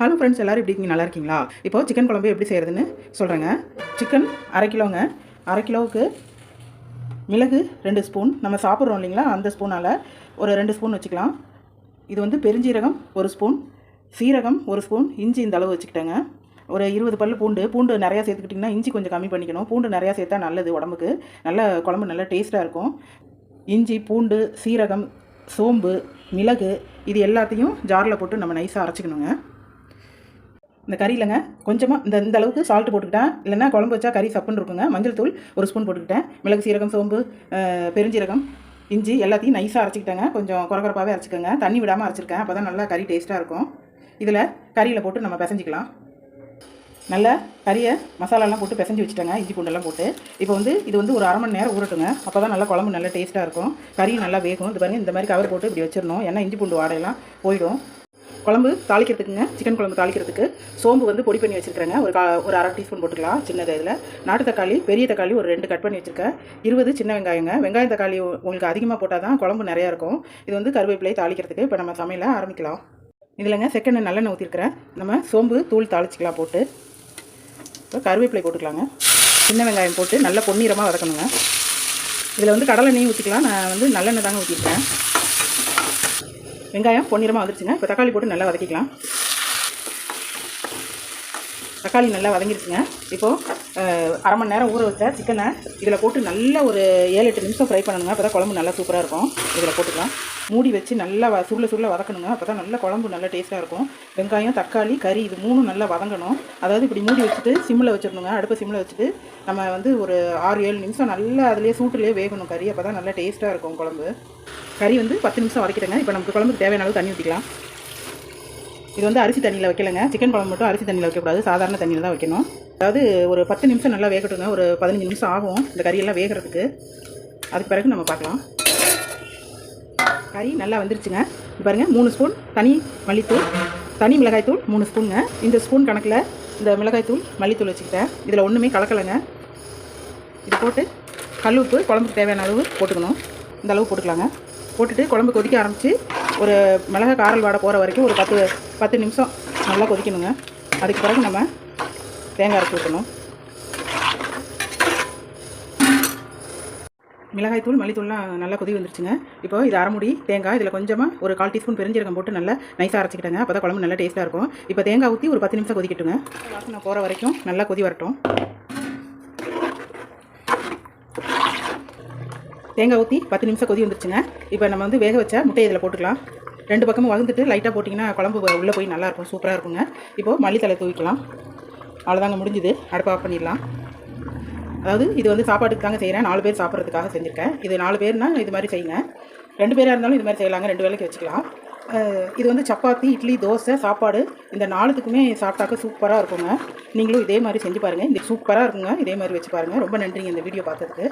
Hello friends எல்லோரும் எப்படி இருக்கீங்க? நல்லா இருக்கீங்களா? இப்போ சிக்கன் குழம்பு எப்படி செய்கிறதுன்னு சொல்கிறேங்க சிக்கன் அரை கிலோங்க. அரை கிலோவுக்கு மிளகு ரெண்டு ஸ்பூன் நம்ம சாப்பிட்றோம் இல்லைங்களா? அந்த ஸ்பூனால் ஒரு ரெண்டு ஸ்பூன் வச்சுக்கலாம். இது வந்து பெருஞ்சீரகம் ஒரு ஸ்பூன் சீரகம் ஒரு ஸ்பூன் இஞ்சி இந்த அளவு வச்சுக்கிட்டேங்க. ஒரு இருபது பல் பூண்டு. பூண்டு நிறையா சேர்த்துக்கிட்டிங்கன்னா இஞ்சி கொஞ்சம் கம்மி பண்ணிக்கணும். பூண்டு நிறையா சேர்த்தா நல்லது உடம்புக்கு. நல்ல குழம்பு நல்ல டேஸ்ட்டாக இருக்கும். இஞ்சி பூண்டு சீரகம் சோம்பு மிளகு இது எல்லாத்தையும் ஜாரில் போட்டு நம்ம நைஸாக அரைச்சிக்கணுங்க. இந்த கறியிலங்க கொஞ்சமாக இந்த இந்த அளவுக்கு சால்ட் போட்டுக்கிட்டேன் இல்லைன்னா குழம்பு வச்சா கறி சப்புன்னு இருக்குங்க. மஞ்சள் தூள் ஒரு ஸ்பூன் போட்டுக்கிட்டேன். மிளகு சீரகம் சோம்பு பெருஞ்சீரகம் இஞ்சி எல்லாத்தையும் நைஸாக அரைச்சிக்கிட்டேங்க. கொஞ்சம் குறகுறப்பாகவே அரைச்சிக்கோங்க. தண்ணி விடாமல் அரைச்சிருக்கேன். அப்போ தான் நல்லா கறி டேஸ்ட்டாக இருக்கும். இதில் கறியில் போட்டு நம்ம பிசைஞ்சிக்கலாம். நல்லா கறியை மசாலாலாம் போட்டு பிசைஞ்சு வச்சுட்டேங்க. இஞ்சி பூண்டெல்லாம் போட்டு. இப்போ வந்து இது வந்து ஒரு அரை மணி நேரம் ஊறட்டுங்க. அப்போ தான் நல்லா குழம்பு நல்லா டேஸ்ட்டாக இருக்கும். கறி நல்லா வேகும். இது பாருங்கள் இந்த மாதிரி கவர் போட்டு இப்படி வச்சிடணும். ஏன்னா இஞ்சி பூண்டு வாடையெல்லாம் போயிடும். குழம்பு தாளிக்கிறதுக்குங்க சிக்கன் குழம்பு தாளிக்கிறதுக்கு. சோம்பு வந்து பொடி பண்ணி வச்சுருக்கிறேங்க. ஒரு கா ஒரு அரை டீஸ்பூன் போட்டுக்கலாம் சின்னது இதில். நாட்டு தக்காளி பெரிய தக்காளி ஒரு ரெண்டு கட் பண்ணி வச்சுருக்கேன். இருபது சின்ன வெங்காயங்க. வெங்காயம் தக்காளி உங்களுக்கு அதிகமாக போட்டால் தான் குழம்பு நிறையா இருக்கும். இது வந்து கருவேப்பிலை தாளிக்கிறதுக்கு இப்போ நம்ம சமையல ஆரம்பிக்கலாம். இதில்ங்க செகண்ட் நல்லெண்ணெய் ஊற்றிருக்கிறேன் நம்ம சோம்பு தூள் தாளிச்சிக்கலாம் போட்டு. இப்போ கருவேப்பிலை போட்டுக்கலாங்க. சின்ன வெங்காயம் போட்டு நல்லா பொன்னிறமாக வதக்கணுங்க. இதில் வந்து கடலை நெய் ஊற்றிக்கலாம் நான் வந்து நல்லெண்ணெய் தாங்க ஊற்றிருக்கேன் வெங்காயம் பொன்னிறமாக வந்துருச்சுங்க. இப்போ தக்காளி போட்டு நல்லா வதக்கிக்கலாம். தக்காளி நல்லா வதங்கிருச்சுங்க. இப்போது அரை மணி நேரம் ஊற வச்ச சிக்கனை இதில் போட்டு நல்லா ஒரு ஏழு எட்டு நிமிஷம் ஃப்ரை பண்ணணுங்க. அப்போ தான் குழம்பு நல்லா சூப்பராக இருக்கும். இதில் போட்டுக்கலாம். மூடி வச்சு நல்லா வ சுருள சுருள வதக்கணுங்க. அப்போ தான் நல்லா குழம்பு நல்லா டேஸ்ட்டாக இருக்கும். வெங்காயம் தக்காளி கறி இது மூணும் நல்லா வதங்கணும். அதாவது இப்படி மூடி வச்சுட்டு சிம்மில் வச்சிடணுங்க. அடுப்பை சிம்மில் வச்சுட்டு நம்ம வந்து ஒரு ஆறு ஏழு நிமிஷம் நல்லா அதுலேயே சூட்டுலேயே வேகணும் கறி. அப்போ தான் நல்லா டேஸ்ட்டாக இருக்கும் குழம்பு. கறி வந்து பத்து நிமிஷம் வதக்கிடுங்க இப்போ நமக்கு குழம்புக்கு தேவையான அளவு தண்ணி ஊற்றிக்கலாம் இது வந்து அரிசி தண்ணியில் வைக்கலைங்க. சிக்கன் குழம்பு மட்டும் அரிசி தண்ணியில் வைக்கக்கூடாது. சாதாரண தண்ணியில் தான் வைக்கணும். அதாவது ஒரு பத்து நிமிஷம் நல்லா வேகட்டுங்க. ஒரு பதினஞ்சு நிமிஷம் ஆகும் இந்த கறியெல்லாம் வேகிறதுக்கு. அதுக்கு பிறகு நம்ம பார்க்கலாம். கறி நல்லா வந்துருச்சுங்க. பாருங்கள் மூணு ஸ்பூன் தனி மல்லித்தூள் தனி மிளகாய்த்தூள் மூணு ஸ்பூனுங்க. இந்த ஸ்பூன் கணக்கில் இந்த மிளகாய்த்தூள் மல்லித்தூள் வச்சுக்கிட்டேன். இதில் ஒன்றுமே கலக்கலைங்க. இது போட்டு கல் உப்பு குழம்புக்கு தேவையான அளவு போட்டுக்கணும். இந்த அளவு போட்டுக்கலாங்க. போட்டுட்டு குழம்பு கொதிக்க ஆரம்பித்து ஒரு மிளகா காரல் வாடை போகிற வரைக்கும் ஒரு பத்து பத்து நிமிஷம் நல்லா கொதிக்கணுங்க. அதுக்கு பிறகு நம்ம தேங்காய் அரைச்சி ஊற்றணும் மிளகாய்த்தூள் மல்லித்தூள்லாம் நல்லா கொதி வந்துருச்சுங்க. இப்போ இது அரைமுடி தேங்காய் இதில் கொஞ்சமாக ஒரு கால் டீஸ்பூன் பெருஞ்சீரகம் போட்டு நல்லா நைஸாக அரைச்சிக்கிட்டேங்க. அப்போ தான் குழம்பு நல்லா டேஸ்ட்டாக இருக்கும். இப்போ தேங்காய் ஊற்றி ஒரு பத்து நிமிஷம் கொதிக்கட்டுங்க. வாசனை போகிற வரைக்கும் நல்லா கொதி வரட்டும். தேங்காய் ஊற்றி பத்து நிமிஷம் கொதி வந்துருச்சுங்க. இப்போ நம்ம வந்து வேக வச்ச முட்டையை இதில் போட்டுக்கலாம். ரெண்டு பக்கமும் வளர்ந்துட்டு லைட்டாக போட்டிங்கன்னா குழம்பு உள்ளே போய் நல்லாயிருக்கும் சூப்பராக இருக்குங்க. இப்போது மல்லித்தலை தூவிக்கலாம். அவ்வளோதாங்க முடிஞ்சுது. அடுப்பாக ஆஃப் பண்ணிடலாம். அதாவது இது வந்து சாப்பாட்டுக்கு தாங்க செய்கிறேன் நாலு பேர் சாப்பிட்றதுக்காக செஞ்சுருக்கேன். இது நாலு பேர்னால் இது மாதிரி செய்யுங்க. ரெண்டு பேராக இருந்தாலும் இது மாதிரி செய்யலாங்க. ரெண்டு வேளைக்கு வச்சுக்கலாம். இது வந்து சப்பாத்தி இட்லி தோசை சாப்பாடு இந்த நாலுத்துக்குமே சாப்பிட்டாக்க சூப்பராக இருக்குங்க. நீங்களும் இதே மாதிரி செஞ்சு பாருங்கள் இந்த சூப்பராக இருக்குங்க. இதே மாதிரி வச்சு பாருங்கள் ரொம்ப நன்றிங்க இந்த வீடியோ பார்த்ததுக்கு.